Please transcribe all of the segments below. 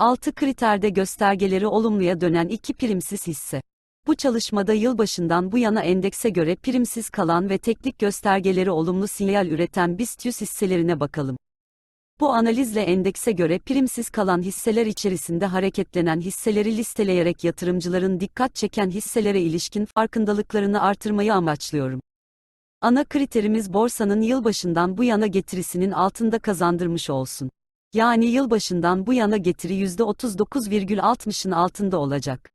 6 kriterde göstergeleri olumluya dönen iki primsiz hisse. Bu çalışmada yılbaşından bu yana endekse göre primsiz kalan ve teknik göstergeleri olumlu sinyal üreten BIST 100 hisselerine bakalım. Bu analizle endekse göre primsiz kalan hisseler içerisinde hareketlenen hisseleri listeleyerek yatırımcıların dikkat çeken hisselere ilişkin farkındalıklarını artırmayı amaçlıyorum. Ana kriterimiz borsanın yılbaşından bu yana getirisinin altında kazandırmış olsun. Yani yılbaşından bu yana getiri %39,60'ın altında olacak.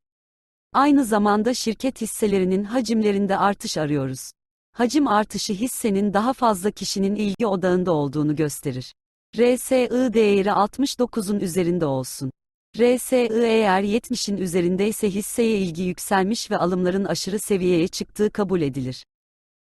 Aynı zamanda şirket hisselerinin hacimlerinde artış arıyoruz. Hacim artışı hissenin daha fazla kişinin ilgi odağında olduğunu gösterir. RSI değeri 69'un üzerinde olsun. RSI eğer 70'in üzerindeyse hisseye ilgi yükselmiş ve alımların aşırı seviyeye çıktığı kabul edilir.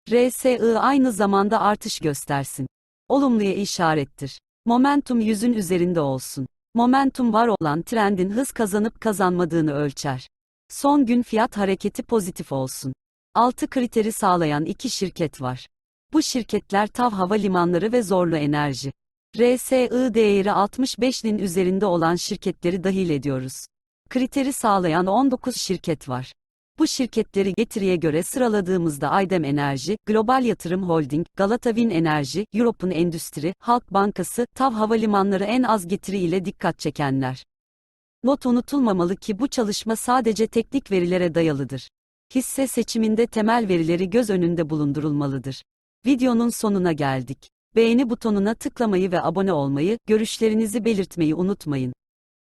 RSI aynı zamanda artış göstersin. Olumluya işarettir. Momentum 100'ün üzerinde olsun. Momentum var olan trendin hız kazanıp kazanmadığını ölçer. Son gün fiyat hareketi pozitif olsun. 6 kriteri sağlayan iki şirket var. Bu şirketler TAV Havalimanları ve Zorlu Enerji. RSI değeri 65'nin üzerinde olan şirketleri dahil ediyoruz. Kriteri sağlayan 19 şirket var. Bu şirketleri getiriye göre sıraladığımızda Aydem Enerji, Global Yatırım Holding, Galata Win Enerji, European Endüstri, Halk Bankası, TAV Havalimanları en az getiri ile dikkat çekenler. Not unutulmamalı ki bu çalışma sadece teknik verilere dayalıdır. Hisse seçiminde temel verileri göz önünde bulundurulmalıdır. Videonun sonuna geldik. Beğeni butonuna tıklamayı ve abone olmayı, görüşlerinizi belirtmeyi unutmayın.